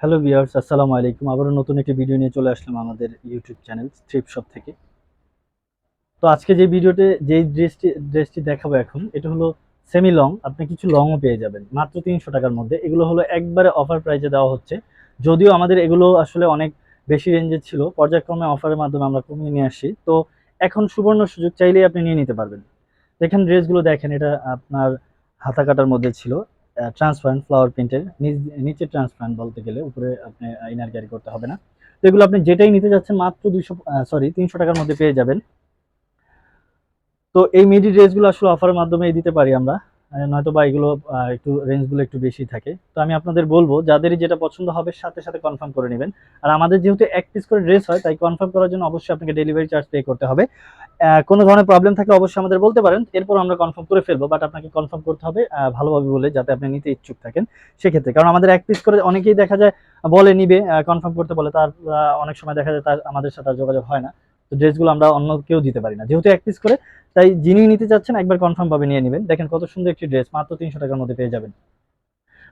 Hello viewers আসসালামু আলাইকুম। আবারও নতুন একটি ভিডিও নিয়ে চলে আসলাম আমাদের ইউটিউব চ্যানেল স্ট্রিপ শপ থেকে। তো আজকে যে ভিডিওতে যেই ড্রেসটি ড্রেসটি দেখাবো এখন, এটা হলো সেমি লং আপনি কিছু লংও পেয়ে যাবেন। মাত্র তিনশো টাকার মধ্যে। এগুলো হলো একবারে অফার প্রাইজে দেওয়া হচ্ছে। যদিও আমাদের এগুলো আসলে অনেক বেশি রেঞ্জের ছিল, পর্যায়ক্রমে অফারের মাধ্যমে আমরা কমিয়ে নিয়ে আসি তো এখন সুবর্ণ সুযোগ চাইলেই আপনি নিয়ে নিতে পারবেন। দেখেন ড্রেসগুলো দেখেন, এটা আপনার হাতা কাটার মধ্যে ছিল। ট্রান্সপারেন্ট ফ্লাওয়ার প্রিন্টের নিচে ট্রান্সপারেন্ট বলতে গেলে উপরে আপনি ইনার ক্যারি করতে হবে না। তো এগুলো আপনি যেটাই নিতে যাচ্ছেন মাত্র দুইশো সরি তিনশো টাকার মধ্যে পেয়ে যাবেন। তো এই মিডি ড্রেসগুলো আসলে অফারের মাধ্যমে দিতে পারি আমরা। নয়তো বা এগুলো একটু রেঞ্জগুলো একটু বেশি থাকে। তো আমি আপনাদের বলব, যাদেরই যেটা পছন্দ হবে সাথে সাথে কনফার্ম করে নেবেন। আর আমাদের যেহেতু এক পিস করে ড্রেস হয়, তাই কনফার্ম করার জন্য অবশ্যই আপনাকে ডেলিভারি চার্জ পে করতে হবে। কোনো ধরনের প্রবলেম থাকলে অবশ্যই আমাদের বলতে পারেন। এরপর আমরা কনফার্ম করে ফেলব বাট আপনাকে কনফার্ম করতে হবে ভালোভাবে বলে যাতে আপনি নিতে ইচ্ছুক থাকেন। সেক্ষেত্রে, কারণ আমাদের এক পিস করে অনেকেই দেখা যায় বলে নিবে কনফার্ম করতে বলে, তার অনেক সময় দেখা যায় তার, আমাদের সাথে যোগাযোগ হয় না। তো ড্রেসগুলো আমরা অন্য কেউ দিতে পারি না। যেহেতু এক পিস করে, তাই যিনি নিতে চাচ্ছেন একবার কনফার্ম ভাবে নিয়ে নেবেন। দেখেন কত সুন্দর একটি ড্রেস মাত্র তিনশো টাকার মধ্যে পেয়ে যাবেন।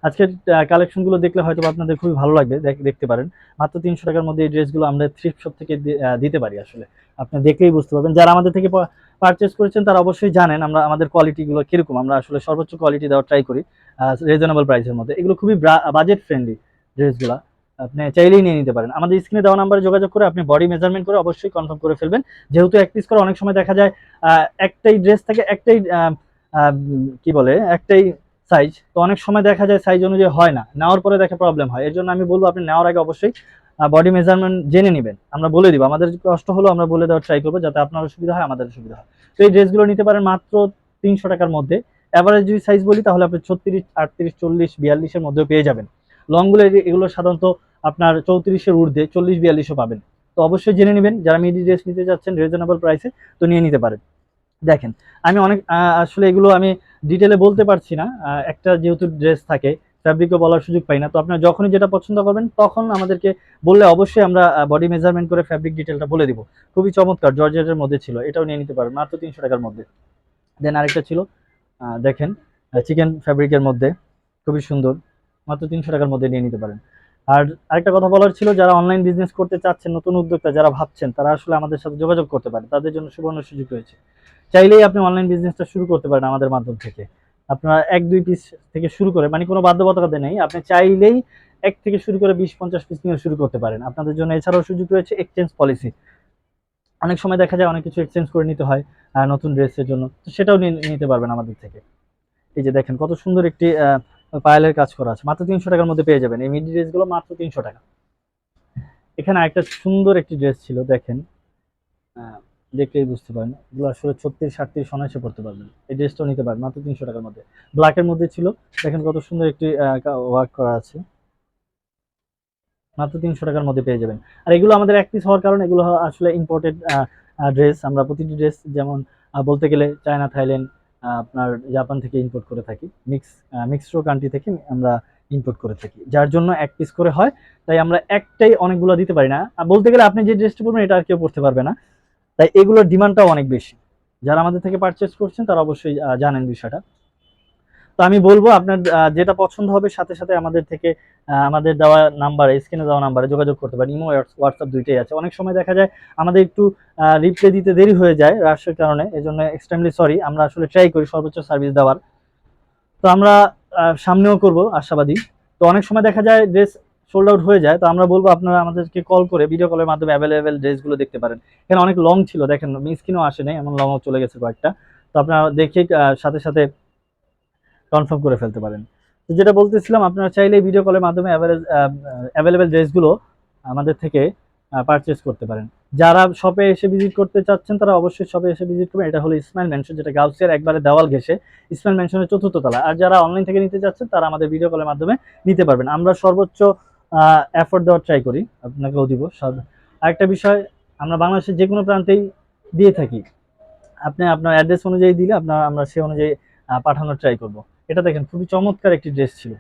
আজকের কালেকশনগুলো দেখলে হয়তো আপনাদের খুবই ভালো লাগবে, দেখ- দেখতে পারেন। মাত্র তিনশো টাকার মধ্যে এই ড্রেসগুলো আমরা থ্রিফট শপ থেকে দিতে পারি আসলে। আপনি দেখলেই বুঝতে পারবেন। যারা আমাদের থেকে পারচেস করেছেন, তারা অবশ্যই জানেন আমরা, আমাদের কোয়ালিটিগুলো কীরকম। আমরা আসলে সর্বোচ্চ কোয়ালিটি দেওয়ার ট্রাই করি রিজনেবল প্রাইসের মধ্যে। এগুলো খুবই বাজেট ফ্রেন্ডলি ড্রেসগুলো। আপনি চাইলেই নিয়ে নিতে পারেন। আমাদের স্ক্রিনে দেওয়া নাম্বারে যোগাযোগ করে আপনি বডি মেজারমেন্ট করে অবশ্যই কনফার্ম করে ফেলবেন। যেহেতু এক পিস করে অনেক সময় দেখা যায় একটাই ড্রেস থাকে একটাই কি বলে, একটাই সাইজ তো অনেক সময় দেখা যায় সাইজ অনুযায়ী হয় না। নেওয়ার পরে দেখে প্রবলেম হয়। এর জন্য আমি বলব, আপনি নেওয়ার আগে অবশ্যই বডি মেজারমেন্ট জেনে নেবেন। আমরা বলে দিব। আমাদের কষ্ট হলো, আমরা বলে দেওয়ার ট্রাই করব, যাতে আপনারও সুবিধা হয় আমাদের সুবিধা হয়। তো এই ড্রেসগুলো নিতে পারেন মাত্র তিনশো টাকার মধ্যে। অ্যাভারেজ যদি সাইজ বলি, তাহলে আপনি ছত্রিশ, আটত্রিশ, চল্লিশ, বিয়াল্লিশের মধ্যেও পেয়ে যাবেন। লংগুলো এগুলো সাধারণত আপনার চৌত্রিশের ঊর্ধ্বে চল্লিশ, বিয়াল্লিশও পাবেন। তো অবশ্যই জেনে নেবেন। যারা মিডি ড্রেস নিতে যাচ্ছেন রিজনেবল প্রাইসে তো নিয়ে নিতে পারেন। দেখেন, আমি অনেক আসলে এগুলো আমি ডিটেলে বলতে পারছি না একটা যেহেতু ড্রেস থাকে ফ্যাব্রিকও বলার সুযোগ পাই না, তো আপনার যখনই যেটা পছন্দ করবেন, তখন আমাদেরকে বললে অবশ্যই আমরা বডি মেজারমেন্ট করে ফ্যাব্রিক ডিটেলটা বলে দিব। খুবই চমৎকার, জর্জেটের মধ্যে ছিল, এটাও নিয়ে নিতে পারেন, মাত্র তিনশো টাকার মধ্যে। দেন আরেকটা ছিল দেখেন চিকেন ফ্যাব্রিকের মধ্যে, খুবই সুন্দর, মাত্র তিনশো টাকার মধ্যে নিয়ে নিতে পারেন। আর আরেকটা কথা বলার ছিল, যারা অনলাইন বিজনেস করতে চাচ্ছেন, নতুন উদ্যোক্তা যারা ভাবছেন, তারা আসলে আমাদের সাথে যোগাযোগ করতে পারে, তাদের জন্য সুবর্ণ সুযোগ রয়েছে চাইলেই আপনি অনলাইন বিজনেসটা শুরু করতে পারেন আমাদের মাধ্যম থেকে। আপনার এক, দুই পিস থেকে শুরু করে মানে কোনো বাধ্যবাধকতা নেই। আপনি চাইলেই এক থেকে শুরু করে বিশ, পঞ্চাশ পিস নিয়ে শুরু করতে পারেন। আপনাদের জন্য এছাড়াও সুযোগ রয়েছে এক্সচেঞ্জ পলিসি অনেক সময় দেখা যায় অনেক কিছু এক্সচেঞ্জ করে নিতে হয় নতুন ড্রেসের জন্য। তো সেটাও নিতে পারবেন আমাদের থেকে। এই যে দেখেন কত সুন্দর একটি পায়েলের কাজ করা আছে। মাত্র তিনশো টাকার মধ্যে পেয়ে যাবেন। এই মিডি ড্রেসগুলো মাত্র তিনশো টাকা। এখানে একটা সুন্দর একটি ড্রেস ছিল, দেখেন। দেখলেই বুঝতে পারেন। এগুলো আসলে ছত্রিশ সাতত্রিশ অনায়াসে পড়তে পারবেন। এই ড্রেসটাও নিতে পারেন, মাত্র তিনশো টাকার মধ্যে। ব্ল্যাকের মধ্যে ছিল, দেখেন কত সুন্দর একটি ওয়ার্ক করা আছে। মাত্র তিনশো টাকার মধ্যে পেয়ে যাবেন। আর এগুলো আমাদের এক পিস হওয়ার কারণে এগুলো আসলে ইম্পোর্টেড ড্রেস আমরা প্রতিটি ড্রেস যেমন বলতে গেলে চায়না, থাইল্যান্ড আপনার জাপান থেকে ইম্পোর্ট করে থাকি। মিক্স মিক্সড কান্ট্রি থেকে আমরা ইম্পোর্ট করে থাকি। যার জন্য এক পিস করে হয়। তাই আমরা একটাই অনেকগুলো দিতে পারি না। বলতে গেলে আপনি যে ড্রেসটা পরবেন, এটা আর কেউ পড়তে পারবে না। তাই এগুলোর ডিমান্ডটাও অনেক বেশি। যারা আমাদের থেকে পারচেস করছেন, তারা অবশ্যই জানেন বিষয়টা। তো আমি বলব, আপনার যেটা পছন্দ হবে, সাথে সাথে আমাদের থেকে আমাদের দেওয়া নাম্বারে স্ক্রিনে দেওয়া নাম্বারে যোগাযোগ করতে পারেন। ইমো হোয়াটসঅ্যাপ দুইটাই আছে। অনেক সময় দেখা যায়, আমাদের একটু রিপ্লাই দিতে দেরি হয়ে যায় রাশের কারণে এই জন্য এক্সট্রিমলি সরি আমরা আসলে ট্রাই করি সর্বোচ্চ সার্ভিস দেওয়ার। তো আমরা সামনেও করব, আশাবাদী। তো অনেক সময় দেখা যায় ড্রেস সোল্ড আউট হয়ে যায়, তো আমরা বলব আপনারা আমাদেরকে কল করে ভিডিও কলের মাধ্যমে অ্যাভেলেবেল ড্রেসগুলো দেখতে পারেন। এখানে অনেক লং ছিল, দেখেন স্ক্রিনও আসে নাই, এমন লংও চলে গেছে কয়েকটা। তো আপনারা দেখে সাথে সাথে কনফার্ম করে ফেলতে পারেন। তো যেটা বলতেছিলাম, আপনারা চাইলে ভিডিও কলের মাধ্যমে অ্যাভেলেবেল ড্রেসগুলো আমাদের থেকে পারচেস করতে পারেন। যারা শপে এসে ভিজিট করতে চাচ্ছেন, তারা অবশ্যই শপে এসে ভিজিট করবেন। এটা হলো ইসমাইল মেনশন যেটা গাউসিয়ার একবারে দেওয়াল ঘেসে ইসমাইল মেনশনের চতুর্থ তলা। আর যারা অনলাইন থেকে নিতে চাচ্ছেন, তারা আমাদের ভিডিও কলের মাধ্যমে নিতে পারবেন। আমরা সর্বোচ্চ এফোর্ট দেওয়ার ট্রাই করি, আপনাকেও দিব। আরেকটা বিষয়, আমরা বাংলাদেশের যে কোনো প্রান্তেই দিয়ে থাকি। আপনি আপনার অ্যাড্রেস অনুযায়ী দিলে আপনার আমরা সে অনুযায়ী পাঠানোর ট্রাই করব। এটা দেখেন, খুবই চমৎকার একটি ড্রেস ছিল।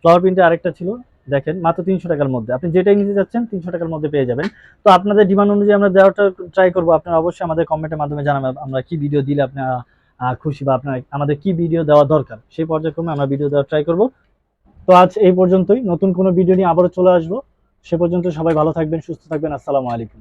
ফ্লাওয়ার প্রিন্টে আরেকটা ছিল, দেখেন, মাত্র তিনশো টাকার মধ্যে। আপনি যেটাই নিতে যাচ্ছেন তিনশো টাকার মধ্যে পেয়ে যাবেন। তো আপনাদের ডিমান্ড অনুযায়ী আমরা দেওয়াটা ট্রাই করব। আপনারা অবশ্যই আমাদের কমেন্টের মাধ্যমে জানাবেন, আমরা কি ভিডিও দিলে আপনারা খুশি বা আপনার আমাদের কি ভিডিও দেওয়া দরকার। সেই পর্যায়ক্রমে আমরা ভিডিও দেওয়ার ট্রাই করব। তো আজ এই পর্যন্তই। নতুন কোনো ভিডিও নিয়ে আবারও চলে আসব। সে পর্যন্ত সবাই ভালো থাকবেন, সুস্থ থাকবেন। আসসালামু আলাইকুম।